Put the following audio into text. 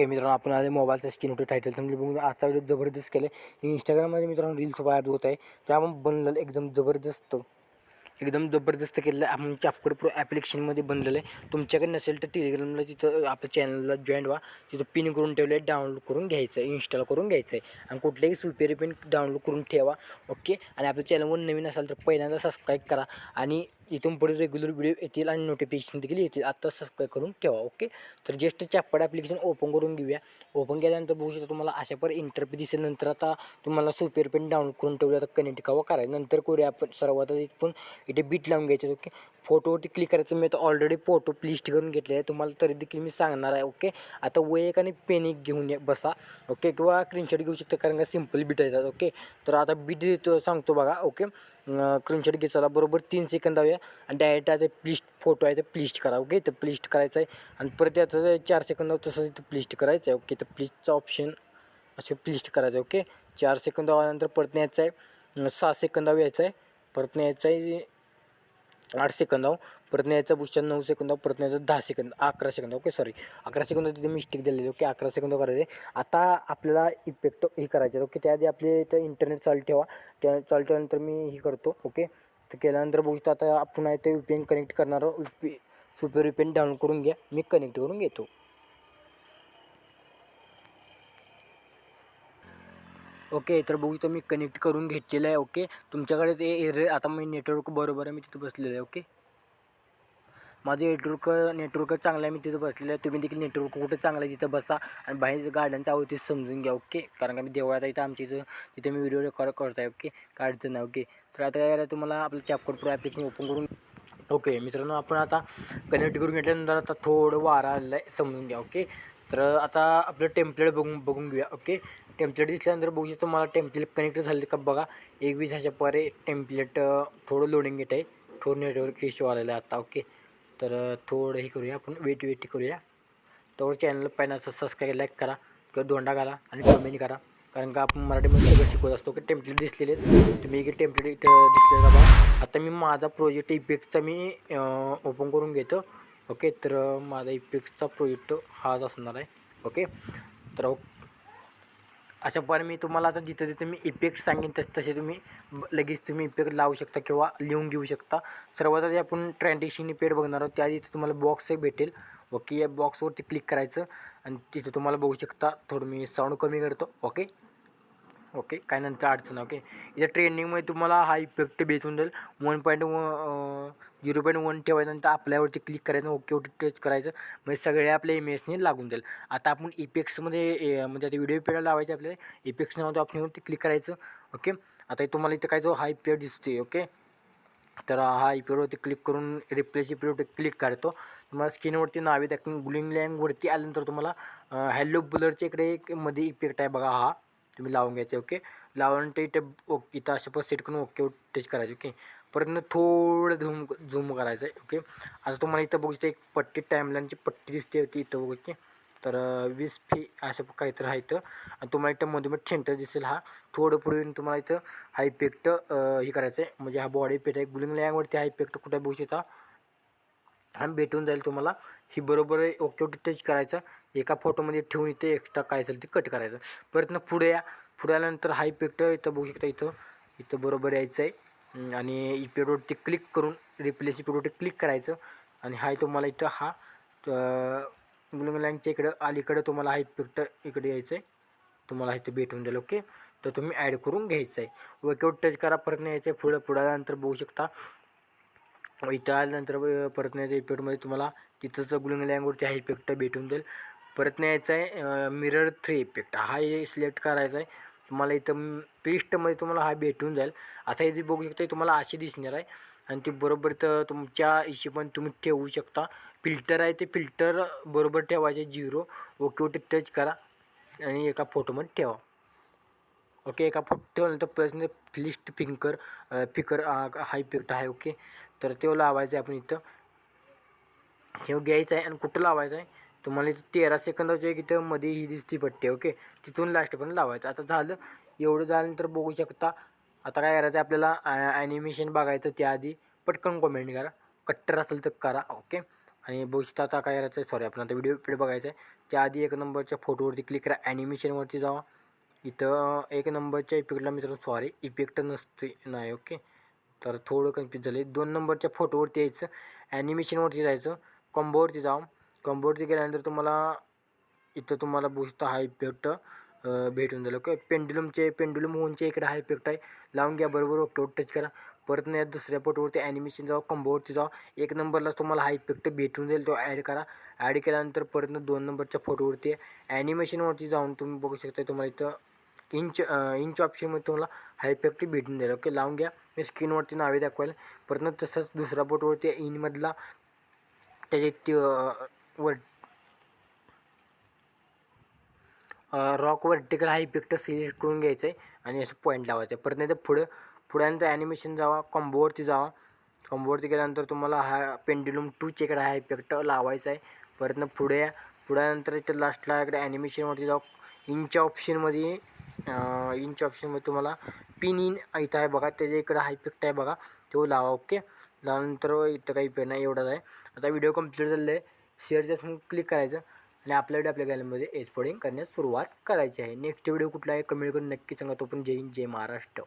Okay मित्रांनो आपण आले मोबाईलचा स्क्रीन होतो टायटल तुम्ही बघून आजचा व्हिडिओ जबरदस्त केले इंस्टाग्राममध्ये मित्रांनो रील्स बाहेर होत आहे. त्यामुळे बनलेलं एकदम जबरदस्त एकदम जबरदस्त केलेलं आहे. आपण चापकड प्रो ॲप्लिकेशनमध्ये बनलेलं आहे. तुमच्याकडे नसेल तर टेलिग्रामला तिथं आपल्या चॅनलला जॉईन व्हा. तिथं पिन करून ठेवलं आहे डाउनलोड करून घ्यायचं आहे इन्स्टॉल करून घ्यायचं आहे आणि कुठल्याही सुपेरी पिन डाउनलोड करून ठेवा ओके? आणि आपल्या चॅनलवर नवीन असाल तर पहिल्यांदा सबस्क्राईब करा. आणि इथून पुढे रेग्युलर व्हिडिओ येतील आणि नोटिफिकेशन देखील येतील. आत्ता सबस्क्राईब करून ठेवा ओके तर जस्ट चॅपड ॲप्लिकेशन ओपन करून घेऊया. ओपन केल्यानंतर बघू शकता तुम्हाला अशा पर इंटरपी दिसेल नंतर आता तुम्हाला सुपेर पेन डाउनलोड करून ठेवलं आता कनेक्ट कवा करायचं. नंतर करूया आपण सर्वात. आधी पण इथे बीट लावून घ्यायचं ओके फोटोवरती क्लिक करायचं मी आता ऑलरेडी फोटो लिस्ट करून घेतले आहे तुम्हाला तरी देखील मी सांगणार आहे ओके आता वय एक आणि पेन एक घेऊन या बसा ओके किंवा स्क्रीनशॉट घेऊ शकता कारण का सिंपल बीट येतात ओके तर आता बीट देतो सांगतो बघा ओके स्क्रीनशॉट घेचाला बरोबर तीन सेकंद लावूया आणि डायरेक्ट आता प्लिस्ट फोटो आहे ते प्लिस्ट करा ओके तर प्लिस्ट करायचं आहे आणि परत याचं चार सेकंद तसं इथं प्लिस्ट करायचं आहे ओके तर प्लिस्टचा ऑप्शन असे प्लिस्ट करायचं आहे ओके चार सेकंद आल्यानंतर परत न्यायचं आहे सहा सेकंदावर यायचं आहे परत न्यायचं आहे आठ सेकंदावर परत न्यायचं बुस्टर नऊ सेकंद परत दहा सेकंद अकरा सेकंद ओके सॉरी अकरा सेकंद तिथे मिस्टेक दिलेली ओके अकरा सेकंद करायचे. आता आपल्याला इफेक्ट हे करायचं आहे ओके त्याआधी आपले इथं इंटरनेट चालू ठेवा. त्या चालू ठेवल्यानंतर मी हे करतो ओके. तर केल्यानंतर बघू शकता आता आपण आहे ते एन कनेक्ट करणार पी सुपर व्ही डाउनलोड करून घ्या. मी कनेक्ट करून घेतो. ओके तर बघू तर मी कनेक्ट करून घेतलेलं आहे ओके. तुमच्याकडे ते एरे आता मी नेटवर्क बरोबर आहे मी तिथं बसलेलं आहे ओके. माझं नेटवर्क नेटवर्क चांगलं आहे मी तिथं बसलेलं आहे. तुम्ही देखील नेटवर्क कुठं चांगलं आहे तिथं बसा. आणि बाहेर गार्डनचा आहोत ते समजून घ्या ओके कारण का मी देवळात आहे इथं आमच्या इथं तिथे मी व्हिडिओ रेकॉर्ड करत आहे ओके काय अडचण नाही ओके तर आता काय तुम्हाला आपलं चॅपकोड प्रो ॲप्लिकेशन ओपन करून ओके मित्रांनो आपण आता कनेक्ट करून घेतल्यानंतर आता थोडं वारा आलेलं आहे समजून घ्या ओके तर आता आपलं टेम्पलेट बघून बघून घेऊया ओके टेम्पलेट दिसल्यानंतर बघू शकतो मला टेम्पलेट कनेक्ट झाले का बघा. एक वीस ह्याच्या परे टेम्पलेट थोडं लोडिंग घेत आहे. थोडं नेटवर्क इश्यू आलेलं आहे आता ओके तर थोडं हे करूया आपण वेट वेट करूया. तर चॅनल पहिला सबस्क्राईब लाईक करा किंवा धोंडा घाला आणि कमेंट करा. कारण का आपण मराठीमध्ये सगळं शिकवत असतो की टेम्पलेट दिसलेले आहेत. तुम्ही एक टेम्पलेट इथं दिसले बघा. आता मी माझा प्रोजेक्ट इफेक्टचा मी ओपन करून घेतो. ओके तर माझा इफेक्टचा प्रोजेक्ट हाच असणार आहे. ओके तर अशा प्रकारे मी तुम्हाला आता जिथं जिथं मी इफेक्ट सांगेन तसे तसे तुम्ही लगेच तुम्ही इफेक्ट लावू शकता किंवा लिहून घेऊ शकता. सर्वात आधी आपण ट्रँडिशन पेड बघणार आहोत. त्या इथं तुम्हाला बॉक्स भेटेल. ओके या बॉक्सवरती क्लिक करायचं. आणि तिथं तुम्हाला बघू शकता. थोडं मी साऊंड कमी करतो. ओके? ओके काय नंतर अडचण ओके. इथं ट्रेंडिंगमध्ये तुम्हाला हा इफेक्ट भेटून जाईल. वन पॉईंट व झिरो पॉईंट वन ठेवायचं नंतर आपल्यावरती क्लिक करायचं ओके ओटी टच करायचं. म्हणजे सगळे आपल्या इमेजने लागून जाईल. आता आपण इफेक्ट्समध्ये ए, म्हणजे आता व्हिडिओ पेड लावायचे आपल्याला इफेक्ट्स ऑप्शनवरती क्लिक करायचं ओके. आता तुम्हाला इथं काय जो हा इफेक्ट दिसते ओके. तर हा इफेक्टवरती क्लिक करून रिप्लेस इफेक्टवरती क्लिक करतो. तुम्हाला स्क्रीनवरती नावे त्या ग्लिंग लँगवरती आल्यानंतर तुम्हाला हॅलो बुलरच्या इकडे एक मध्ये इफेक्ट आहे बघा हा. तुम्ही लावून घ्यायचे ओके लावल्यानंतर इथं ओके इथं अशा पण सेट करून ओके टच करायचे ओके परत थोडं झूम झूम करायचं आहे ओके आता तुम्हाला इथं बघू एक पट्टी टाईमलाईनची पट्टी दिसते होती इथं बघू की तर वीस फी असं काहीतरी आहे इथं. आणि तुम्हाला इथं मध्ये मध्ये सेंटर दिसेल हा. थोडं पुढे येऊन तुम्हाला इथं हा इफेक्ट हे करायचं आहे म्हणजे हा बॉडी इफेक्ट आहे. गुलिंग लँगवरती हा इफेक्ट कुठे बघू शकता. आणि भेटून जाईल तुम्हाला. ही बरोबर आहे ओके ओके टच करायचं. एका फोटोमध्ये ठेवून इथे एक्स्ट्रा काय असेल ते कट करायचं. परत ना पुढे या पुढे आल्यानंतर हा इफेक्ट इथं बघू शकता इथं इथं बरोबर यायचं आहे आणि इफेक्टवरती क्लिक करून रिप्लेस इफेक्टवरती क्लिक करायचं. आणि हा तुम्हाला इथं हा गुलंगलँगच्या इकडं अलीकडं तुम्हाला हा इफेक्ट इकडे यायचं आहे तुम्हाला इथं भेटून जाईल ओके तर तुम्ही ॲड करून घ्यायचं आहे वर्कआउट टच करा परत नाही यायचं आहे पुढं पुढं आल्यानंतर बघू शकता. इथं आल्यानंतर परत नाही इफेक्टमध्ये तुम्हाला तिथंच गुलिंग लँगवरती हा इफेक्ट भेटून जाईल. परत न्यायचा आहे मिरर थ्री इफेक्ट हा हे सिलेक्ट करायचा आहे. तुम्हाला इथं पेस्टमध्ये तुम्हाला हा भेटून जाईल. आता हे जे बघू शकता तुम्हाला अशी दिसणार आहे. आणि ते बरोबर तर तुमच्या हिशेबाने तुम्ही ठेवू शकता. फिल्टर आहे ते फिल्टर बरोबर ठेवायचे झिरो ओके ओके टच करा. आणि एका फोटोमध्ये ठेवा. ओके एका फोटो ठेवल्यानंतर प्लस लिस्ट फिंकर फिकर हा इफेक्ट आहे ओके तर तो लावायचा आहे आपण इथं. हे घ्यायचं आहे आणि कुठं लावायचं आहे? तुम्हाला इथं तेरा सेकंदाची एक इथं मध्ये ही दिसती पट्टी ओके? तिथून लास्टपर्यंत लावायचं. आता झालं एवढं झाल्यानंतर बघू शकता. आता काय करायचं आहे आपल्याला ॲनिमेशन बघायचं त्याआधी पटकन कॉमेंट करा. कट्टर असेल तर करा ओके? आणि बघू शकता आता काय करायचं आहे सॉरी आपण आता व्हिडिओ पुढे बघायचा आहे. त्याआधी एक नंबरच्या फोटोवरती क्लिक करा ॲनिमेशनवरती जावा. इथं एक नंबरच्या इफेक्टला मित्रांनो सॉरी इफेक्ट नसते नाही ओके? तर थोडं कन्फ्यूज झालं. आहे दोन नंबरच्या फोटोवरती यायचं ॲनिमेशनवरती जायचं कॉम्बोवरती जावं. कॉम्बोवरती गेल्यानंतर तुम्हाला इथं तुम्हाला बुजता हा इफेक्ट भेटून जाईल ओके पेंडुलमचे पेंडुलम होऊनचे इकडे हा इफेक्ट आहे. लावून घ्या बरोबर ओके टच करा. परत नाही दुसऱ्या फोटोवरती ॲनिमेशन जाऊ कंबोवरती जाऊ एक नंबरलाच तुम्हाला हा इफेक्ट भेटून जाईल तो ॲड करा. ॲड केल्यानंतर परत दोन नंबरच्या फोटोवरती ॲनिमेशनवरती जाऊन तुम्ही बघू शकता तुम्हाला इथं इंच इंच ऑप्शनमध्ये तुम्हाला हा इफेक्ट भेटून जाईल ओके लावून घ्या. मी स्क्रीनवरती नावे दाखवायला. परत तसंच दुसऱ्या फोटोवरती इनमधला त्याचे वर रॉक वर्टिकल हा इफेक्ट सिलेक्ट करून घ्यायचं आहे आणि असं पॉईंट लावायचं आहे. परत नाही तर पुढं पुढ्यानंतर ॲनिमेशन जावा कॉम्बोवरती जावा. कॉम्बोवरती गेल्यानंतर तुम्हाला हा पेंडुलम टू चेकडा हा इफेक्ट लावायचा आहे. परत ना पुढे या पुढ्यानंतर इथं लास्टला इकडे ॲनिमेशनवरती जाऊ. इंच ऑप्शनमध्ये इंच ऑप्शनमध्ये तुम्हाला पिन इन इथं आहे बघा. त्याच्या इकडं हा इफेक्ट आहे बघा. तो लावा ओके लावल्यानंतर इथं काही पेन नाही एवढाच आहे. आता व्हिडिओ कंप्लीट झालेला आहे. शेअरच्या क्लिक करायचं आणि आपल्या व्हिडिओ आपल्या गॅलरीमध्ये एक्सपोर्टिंग करण्यास सुरुवात करायची आहे. नेक्स्ट व्हिडिओ कुठला आहे कमेंट करून नक्की सांगा. तो पण जय हिंद जय महाराष्ट्र.